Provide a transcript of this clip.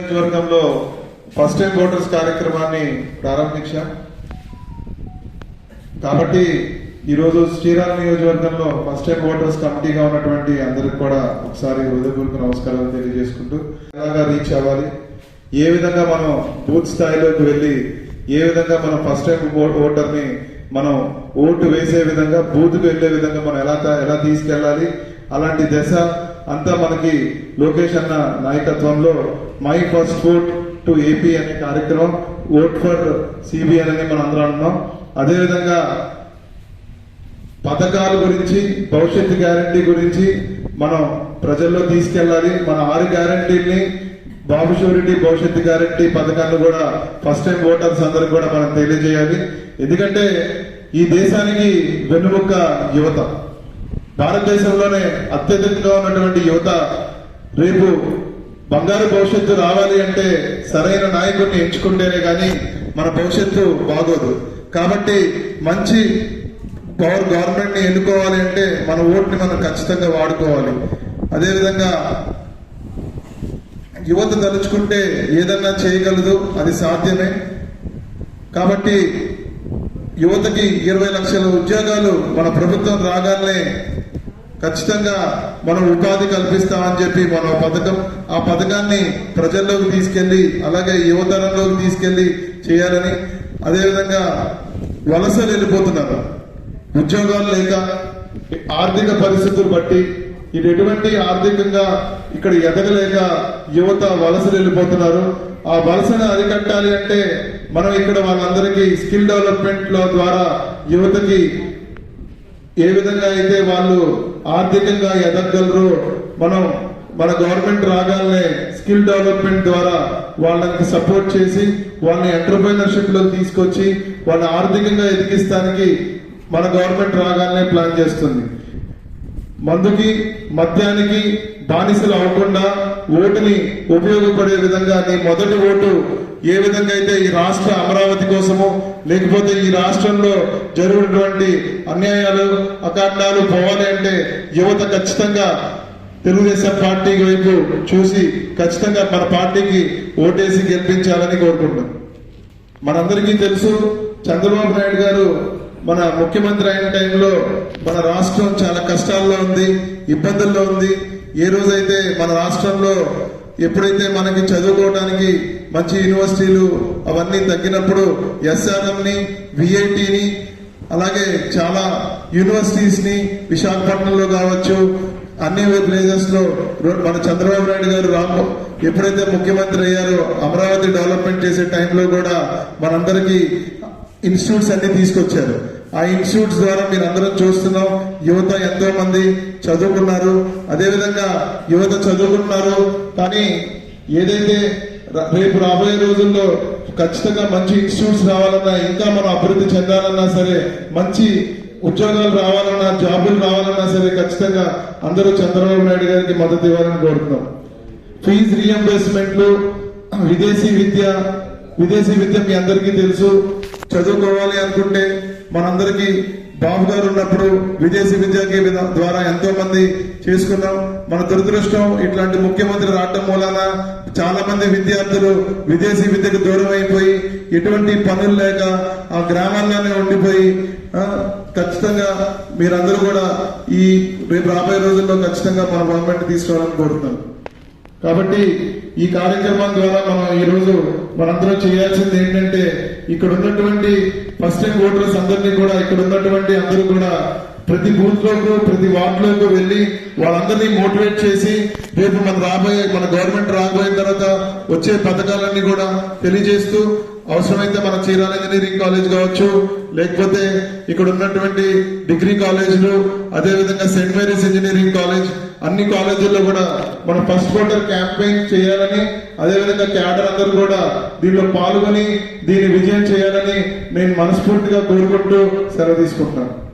నియోజకవర్గంలో first time voters కార్యక్రమాన్ని ప్రారంభించాం. కాబట్టి ఈరోజు శ్రీరామ్ నియోజకవర్గంలో ఫస్ట్ టైం ఓటర్స్ కమిటీగా ఉన్నటువంటి అందరికి కూడా ఒకసారి హృదయపూర్వక నమస్కారాలు తెలియజేసుకుంటూ ఎలాగా రీచ్ అవ్వాలి? ఏ విధంగా మనం బూత్ స్థాయిలోకి వెళ్ళి ఏ విధంగా మనం ఫస్ట్ టైం ఓటర్ని మనం ఓటు వేసే విధంగా బూత్కు వెళ్ళే విధంగా మనం ఎలా ఎలా తీసుకెళ్ళాలి? అలాంటి దశ అంతా మనకి లోకేష్ అన్న నాయకత్వంలో my first vote to AP అనే కార్యక్రమం ఓట్ ఫర్ సిబిఎన్ అని మనం అందరం అన్నాం అదేవిధంగా పథకాల గురించి భవిష్యత్తు గ్యారంటీ గురించి మనం ప్రజల్లో తీసుకెళ్ళాలి. మన ఆరు గ్యారంటీల్ని బాబు షూరిటీ భవిష్యత్తు గ్యారంటీ పథకాన్ని కూడా ఫస్ట్ టైం ఓటర్స్ అందరికి కూడా మనం తెలియజేయాలి. ఎందుకంటే ఈ దేశానికి వెన్నుముక్క యువత. భారతదేశంలోనే అత్యధికంగా ఉన్నటువంటి యువత రేపు బంగారు భవిష్యత్తు రావాలి అంటే సరైన నాయకుడిని ఎంచుకుంటేనే కానీ మన భవిష్యత్తు బాగోదు. కాబట్టి మంచి పవర్ గవర్నమెంట్ని ఎన్నుకోవాలి అంటే మన ఓటుని మనం ఖచ్చితంగా వాడుకోవాలి. అదేవిధంగా యువత తలుచుకుంటే ఏదన్నా చేయగలదు అది సాధ్యమే. కాబట్టి యువతకి ఇరవై లక్షల ఉద్యోగాలు మన ప్రభుత్వం రాగానే ఖచ్చితంగా మనం ఉపాధి కల్పిస్తామని చెప్పి మన పథకం ఆ పథకాన్ని ప్రజల్లోకి తీసుకెళ్ళి అలాగే యువతరంలోకి తీసుకెళ్ళి చేయాలని అదేవిధంగా వలసలు వెళ్ళిపోతున్నారు. ఉద్యోగాలు లేక ఆర్థిక పరిస్థితులు బట్టి ఇది ఎటువంటి ఆర్థికంగా ఇక్కడ ఎదగలేక యువత వలసలు వెళ్ళిపోతున్నారు. ఆ వలసను అరికట్టాలి అంటే మనం ఇక్కడ వాళ్ళందరికీ స్కిల్ డెవలప్మెంట్లో ద్వారా యువతకి ఏ విధంగా అయితే వాళ్ళు ఆర్థికంగా ఎదగలరు మనం మన గవర్నమెంట్ రాగానే స్కిల్ డెవలప్మెంట్ ద్వారా వాళ్ళకి సపోర్ట్ చేసి వాళ్ళని ఎంటర్ప్రైనర్షిప్లో తీసుకొచ్చి వాళ్ళని ఆర్థికంగా ఎదిగిస్తానికి మన గవర్నమెంట్ రాగానే ప్లాన్ చేస్తుంది. మందుకి మద్యానికి బానిసలు అవ్వకుండా ఓటుని ఉపయోగపడే విధంగా నీ మొదటి ఓటు ఏ విధంగా అయితే ఈ రాష్ట్ర అమరావతి కోసము లేకపోతే ఈ రాష్ట్రంలో జరిగినటువంటి అన్యాయాలు అకాండాలు పోవాలి అంటే యువత ఖచ్చితంగా తెలుగుదేశం పార్టీ వైపు చూసి ఖచ్చితంగా మన పార్టీకి ఓటేసి గెలిపించాలని కోరుకుంటున్నాం. మనందరికీ తెలుసు చంద్రబాబు నాయుడు గారు మన ముఖ్యమంత్రి అయిన టైంలో మన రాష్ట్రం చాలా కష్టాల్లో ఉంది ఇబ్బందుల్లో ఉంది. ఏ రోజైతే మన రాష్ట్రంలో ఎప్పుడైతే మనకి చదువుకోవడానికి మంచి యూనివర్సిటీలు అవన్నీ తగ్గినప్పుడు ఎస్ఆర్ఎంని విఐటిని అలాగే చాలా యూనివర్సిటీస్ని విశాఖపట్నంలో కావచ్చు అన్ని ప్లేసెస్లో మన చంద్రబాబు నాయుడు గారు రాము ఎప్పుడైతే ముఖ్యమంత్రి అయ్యారో అమరావతి డెవలప్మెంట్ చేసే టైంలో కూడా మనందరికీ ఇన్స్టిట్యూట్స్ అన్ని తీసుకొచ్చారు. ఆ ఇన్స్టిట్యూట్స్ ద్వారా మీరు అందరం చూస్తున్నాం. యువత ఎంతో మంది చదువుకున్నారు. అదేవిధంగా యువత చదువుకున్నారు కానీ ఏదైతే రేపు రాబోయే రోజుల్లో ఖచ్చితంగా మంచి ఇన్స్టిట్యూట్స్ రావాలన్నా ఇంకా మనం అభివృద్ధి చెందాలన్నా సరే మంచి ఉద్యోగాలు రావాలన్నా జాబులు రావాలన్నా సరే ఖచ్చితంగా అందరూ చంద్రబాబు నాయుడు గారికి మద్దతు ఇవ్వాలని కోరుతున్నాం. ఫీజు రీఎంబర్స్మెంట్లు విదేశీ విద్య విదేశీ విద్య మీ అందరికీ తెలుసు. చదువుకోవాలి అనుకుంటే మనందరికీ బాబు గారు ఉన్నప్పుడు విదేశీ విద్యకి ద్వారా ఎంతో మంది చేసుకున్నాం. మన దురదృష్టం ఇట్లాంటి ముఖ్యమంత్రి రావటం మూలాన చాలా మంది విద్యార్థులు విదేశీ విద్యకు దూరం అయిపోయి ఎటువంటి పనులు లేక ఆ గ్రామాల్లోనే ఉండిపోయి ఖచ్చితంగా మీరందరూ కూడా ఈ రేపు రాబోయే రోజుల్లో ఖచ్చితంగా మన గవర్నమెంట్ తీసుకోవాలని కోరుతున్నాను కాబట్టి ఈ కార్యక్రమం ద్వారా మనం ఈ రోజు మనందరం చేయాల్సింది ఏంటంటే ఇక్కడ ఉన్నటువంటి ఫస్ట్ టైం ఓటర్స్ అందరినీ కూడా ఇక్కడ ఉన్నటువంటి అందరూ కూడా ప్రతి బూత్లోకి ప్రతి వార్డ్లోకి వెళ్ళి వాళ్ళందరినీ మోటివేట్ చేసి రేపు మన రాబోయే మన గవర్నమెంట్ రాబోయిన తర్వాత వచ్చే పథకాలన్నీ కూడా తెలియజేస్తూ అవసరమైతే మన చీరాల ఇంజనీరింగ్ కాలేజ్ కావచ్చు లేకపోతే ఇక్కడ ఉన్నటువంటి డిగ్రీ కాలేజీలు అదే విధంగా సెయింట్ మేరీస్ ఇంజనీరింగ్ కాలేజ్ అన్ని కాలేజీల్లో కూడా మనం ఫస్ట్ క్వార్టర్ క్యాంపెయిన్ చేయాలని అదే విధంగా క్యాడర్ అందరూ కూడా దీనిలో పాల్గొని దీన్ని విజయం చేయాలని నేను మనస్ఫూర్తిగా కోరుకుంటూ సెలవు తీసుకుంటున్నాను.